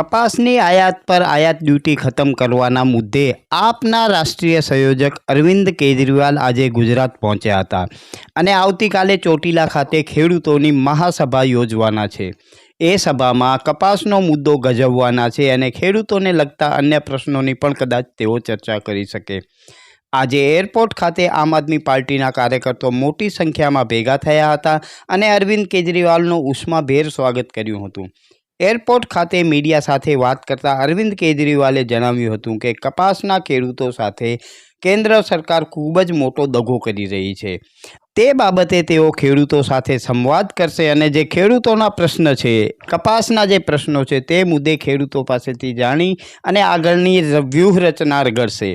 કપાસની આયાત પર આયાત ડ્યુટી ખતમ કરવાના મુદ્દે આપના રાષ્ટ્રીય સંયોજક અરવિંદ કેજરીવાલ આજે ગુજરાત પહોંચ્યા હતા. અને આવતીકાલે ચોટીલા ખાતે ખેડૂતોની મહાસભા યોજવાના છે. એ સભામાં કપાસનો મુદ્દો ગજવવાના છે અને ખેડૂતોને લગતા અન્ય પ્રશ્નોની પણ કદાચ તેઓ ચર્ચા કરી શકે. આજે એરપોર્ટ ખાતે આમ આદમી પાર્ટીના કાર્યકર્તાઓ મોટી સંખ્યામાં ભેગા થયા હતા અને અરવિંદ કેજરીવાલનું ઉષ્માભેર સ્વાગત કર્યું હતું. એરપોર્ટ ખાતે મીડિયા સાથે વાત કરતા અરવિંદ કેજરીવાલે જણાવ્યું હતું કે કપાસના ખેડૂતો સાથે કેન્દ્ર સરકાર ખૂબ જ મોટો દગો કરી રહી છે. તે બાબતે તેઓ ખેડૂતો સાથે સંવાદ કરશે અને જે ખેડૂતોના પ્રશ્ન છે, કપાસના જે પ્રશ્નો છે તે મુદ્દે ખેડૂતો પાસેથી જાણી અને આગળની વ્યૂહરચના ઘડશે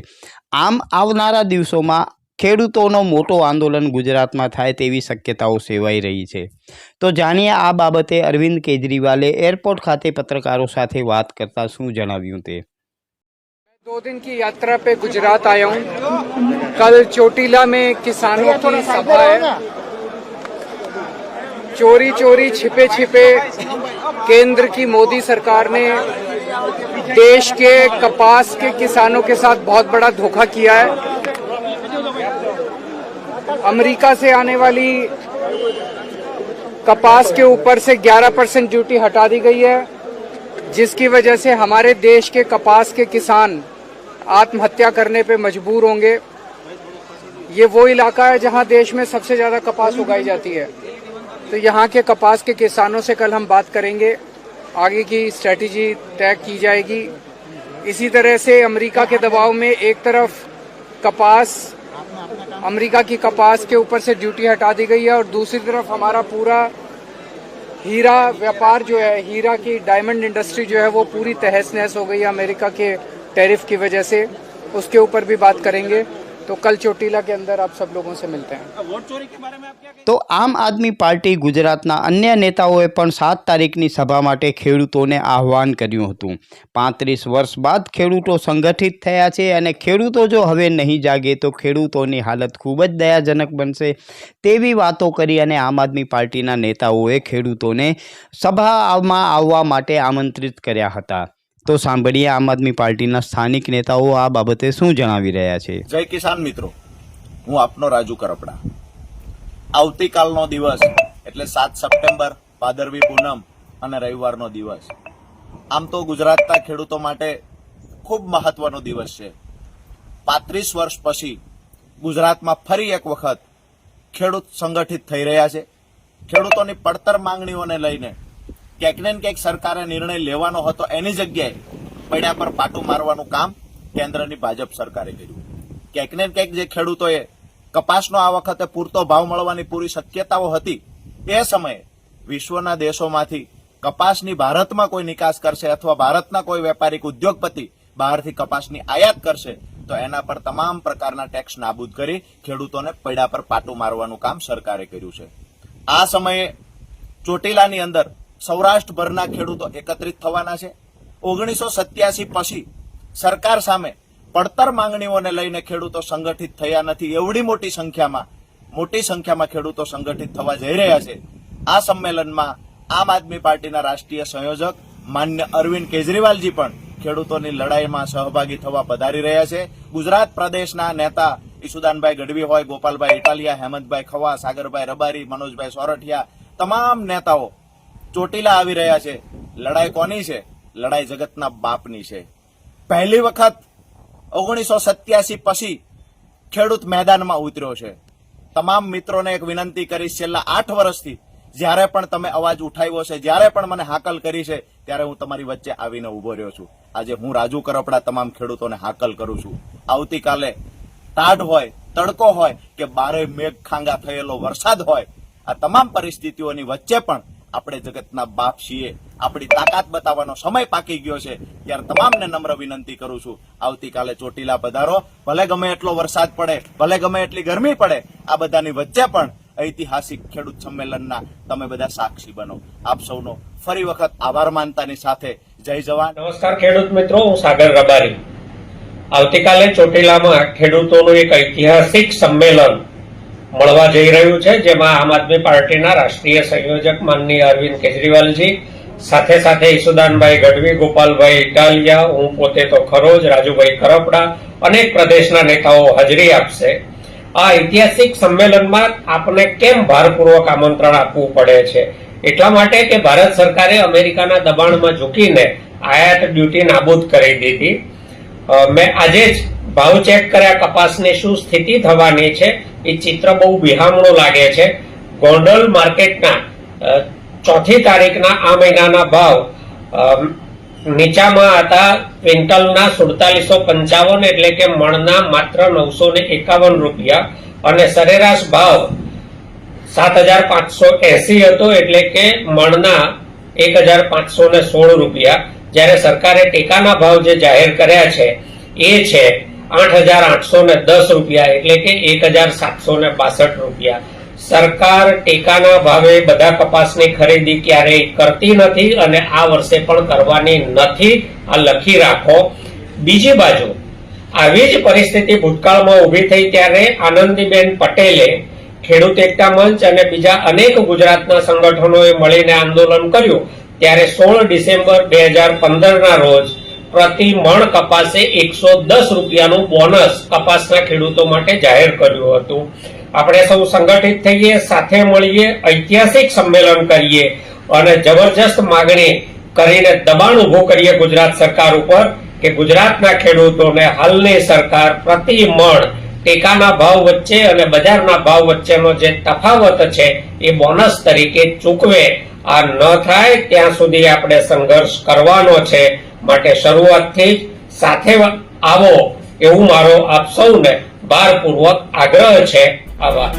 આમ આવનારા દિવસોમાં ખેડૂતોનો મોટો આંદોલન ગુજરાતમાં થાય તેવી શક્યતાઓ સેવાઈ રહી છે તો જાણીએ આ બાબતે અરવિંદ કેજરીવાલે એરપોર્ટ ખાતે પત્રકારો સાથે વાત કરતા શું જણાવ્યું તે दो दिन की यात्रा पे गुजरात आया हूँ कल चोटीला में किसानों की सभा है चोरी चोरी छिपे छिपे केंद्र की मोदी सरकार ने देश के कपास के किसानों के साथ बहुत बड़ा धोखा किया है अमेरिका से आने वाली कपास के ऊपर से 11 परसेंट ड्यूटी हटा दी गई है, जिसकी वजह से हमारे देश के कपास के किसान आत्महत्या करने पे मजबूर होंगे। ये वो इलाका है जहाँ देश में सबसे ज़्यादा कपास उगाई जाती है। तो यहाँ के कपास के किसानों से कल हम बात करेंगे। आगे की स्ट्रेटेजी तय की जाएगी। इसी तरह से अमेरिका के दबाव में एक तरफ़ कपास अमेरिका की कपास के ऊपर से ड्यूटी हटा दी गई है और दूसरी तरफ़ हमारा पूरा हीरा व्यापार जो है, हीरा की डायमंड इंडस्ट्री जो है, वो पूरी तहस नहस हो गई है अमेरिका के टैरिफ की वजह से। उसके ऊपर भी बात करेंगे। तो कल चोटीला के अंदर आप सब लोगों से मिलते हैं તો આમ આદમી પાર્ટી ગુજરાતના અન્ય નેતાઓએ પણ સાત તારીખની સભા માટે ખેડૂતોને આહવાન કર્યું હતું પાંત્રીસ વર્ષ બાદ ખેડૂતો સંગઠિત થયા છે અને ખેડૂતો જો હવે નહીં જાગે તો ખેડૂતોની હાલત ખૂબ જ દયાજનક બનશે તેવી વાતો કરી અને આમ આદમી પાર્ટીના નેતાઓએ ખેડૂતોને સભામાં આવવા માટે આમંત્રિત કર્યા હતા તો સાંભળીએ આમ આદમી પાર્ટીના સ્થાનિક નેતાઓ આ બાબતે શું જણાવી રહ્યા છે. જય કિસાન મિત્રો, હું આપનો રાજુ કરપડા. આવતીકાલનો દિવસ એટલે સાત સપ્ટેમ્બર ભાદરવી પૂનમ અને રવિવારનો દિવસ. આમ તો ગુજરાતના ખેડૂતો માટે ખૂબ મહત્વનો દિવસ છે. પાંત્રીસ વર્ષ પછી ગુજરાતમાં ફરી એક વખત ખેડૂત સંગઠિત થઈ રહ્યા છે. ખેડૂતોની પડતર માંગણીઓને લઈને ક્યાંક ને ક્યાંક સરકારે નિર્ણય લેવાનો હતો, એની જગ્યાએ પૈડા પર પાટું મારવાનું કામ કેન્દ્રની ભાજપ સરકારે કર્યું. ક્યાંક ને ક્યાંક જે ખેડૂતોએ કપાસનો આ વખતે પૂરતો ભાવ મળવાની પૂરી શક્યતાઓ હતી, એ સમયે વિશ્વના દેશોમાંથી કપાસની ભારતમાં કોઈ નિકાસ કરશે અથવા ભારતના કોઈ વેપારીક ઉદ્યોગપતિ બહારથી કપાસની આયાત કરશે, તો એના પર તમામ પ્રકારના ટેક્સ નાબૂદ કરી ખેડૂતોને પૈડા પર પાટું મારવાનું કામ સરકારે કર્યું છે. આ સમયે ચોટીલાની અંદર સૌરાષ્ટ્રભરના ખેડૂતો એકત્રિત થવાના છે. ઓગણીસો સત્યાસી પછી સરકાર સામે પડતર માંગણીઓને લઈને ખેડૂતો સંગઠિત થયા નથી. એવડી મોટી સંખ્યામાં મોટી સંખ્યામાં ખેડૂતો સંગઠિત થવા જઈ રહ્યા છે. આ સંમેલનમાં આમ આદમી પાર્ટીના રાષ્ટ્રીય સંયોજક માન્ય અરવિંદ કેજરીવાલજી પણ ખેડૂતોની લડાઈમાં સહભાગી થવા પધારી રહ્યા છે. ગુજરાત પ્રદેશના નેતા ઈસુદાનભાઈ ગઢવી હોય, ગોપાલભાઈ ઇટાલિયા, હેમંતભાઈ ખવા સાગરભાઈ રબારી, મનોજભાઈ સોરઠિયા, તમામ નેતાઓ ચોટીલા આવી રહ્યા છે. લડાઈ કોની છે? લડાઈ જગતના બાપની છે. પહેલી વખત ઓગણીસો સત્યાસી પછી ખેડૂત મેદાનમાં ઉતર્યો છે. તમામ મિત્રોને એક વિનંતી કરીશ, છેલ્લા આઠ વર્ષથી જ્યારે પણ તમે અવાજ ઉઠાવ્યો છે, જ્યારે પણ મને હાકલ કરી છે, ત્યારે હું તમારી વચ્ચે આવીને ઊભો રહ્યો છું. આજે હું રાજુ કરપડા તમામ ખેડૂતોને હાકલ કરું છું. આવતીકાલે તાડ હોય, તડકો હોય કે બારે મેઘ ખાંગા થયેલો વરસાદ હોય, આ તમામ પરિસ્થિતિઓની વચ્ચે પણ આપણે જગતના બાપ છીએ, આપણી તાકાત બતાવવાનો સમય પાકી ગયો છે, ત્યારે તમામને નમ્ર વિનંતી કરું છું. આવતીકાલે ચોટીલા પધારો, ભલે ગમે એટલો વરસાદ પડે, ભલે ગમે એટલી ગરમી પડે, આ બધાની વચ્ચે પણ ઐતિહાસિક ખેડૂત સંમેલનના તમે બધા સાક્ષી બનો. આપ સૌનો ફરી વખત આભાર માનતાની સાથે જય જવાન. નમસ્કાર ખેડૂત મિત્રો, હું સાગર રબારી. આવતીકાલે ચોટીલામાં ખેડૂતોનું એક ઐતિહાસિક સંમેલન મળવા જઈ રહ્યું છે, જેમાં આમ આદમી પાર્ટીના રાષ્ટ્રીય સંયોજક માનનીય અરવિંદ કેજરીવાલજી, સાથે સાથે ઈસુદાનભાઈ ગઢવી, ગોપાલભાઈ ઇટાલિયા, હું પોતે તો ખરો જ રાજુભાઈ કરપડા, અનેક પ્રદેશના નેતાઓ હાજરી આપશે. આ ઐતિહાસિક સંમેલનમાં આપને કેમ ભારપૂર્વક આમંત્રણ આપવું પડે છે? એટલા માટે કે ભારત સરકારે અમેરિકાના દબાણમાં ઝૂકીને આયાત ડ્યુટી નાબૂદ કરી દીધી. મેં આજે જ ભાવ ચેક કર્યા કપાસની શું સ્થિતિ થવાની છે? એ ચિત્ર બહુ બિહામણું લાગે છે. ગોંડલ માર્કેટના ચોથી તારીખના આ મહિનાના ભાવ નીચામાં હતા ક્વિન્ટલના સુડતાલીસો પંચાવન એટલે કે મણના માત્ર નવસો ને એકાવન રૂપિયા અને સરેરાશ ભાવ સાત હજાર પાંચસો એસી હતો એટલે કે મણના એક હજાર પાંચસો ને સોળ રૂપિયા. જ્યારે સરકારે ટેકાના ભાવ જે જાહેર કર્યા છે, એ છે આઠ હજાર આઠસો ને દસ રૂપિયા એટલે કે એક હજાર સાતસો ને બાસઠ રૂપિયા. સરકાર ટેકાના ભાવે બધા કપાસની ખરીદી ક્યારેય કરતી નથી અને આ વર્ષે પણ કરવાની નથી. આ લખી રાખો. બીજી બાજુ, આવી જ પરિસ્થિતિ ભૂતકાળમાં ઊભી થઈ ત્યારે આનંદીબેન પટેલે ખેડૂત એકતા મંચ અને બીજા અનેક ગુજરાતના સંગઠનોએ મળીને આંદોલન કર્યું. ત્યારે સોળ ડિસેમ્બર બે હજાર પંદરના રોજ પ્રતિ મણ કપાસે એકસો દસ રૂપિયાનું બોનસ કપાસના ખેડૂતો માટે જાહેર કર્યું હતું. આપણે સૌ સંગઠિત થઈએ, સાથે મળીએ, ઐતિહાસિક સંમેલન કરીએ અને જબરજસ્ત માગણી કરીને દબાણ ઊભું કરીએ ગુજરાત સરકાર ઉપર કે ગુજરાતના ખેડૂતોને હાલની સરકાર પ્રતિ મણ ટેકાના ભાવ વચ્ચે અને બજારના ભાવ વચ્ચેનો જે તફાવત છે એ બોનસ તરીકે ચૂકવે. આ ન થાય, ત્યાં સુધી આપણે સંઘર્ષ કરવાનો છે. માટે શરૂઆતથી જ સાથે આવો એવું મારો આપ સૌને ભારપૂર્વક આગ્રહ છે. આભાર.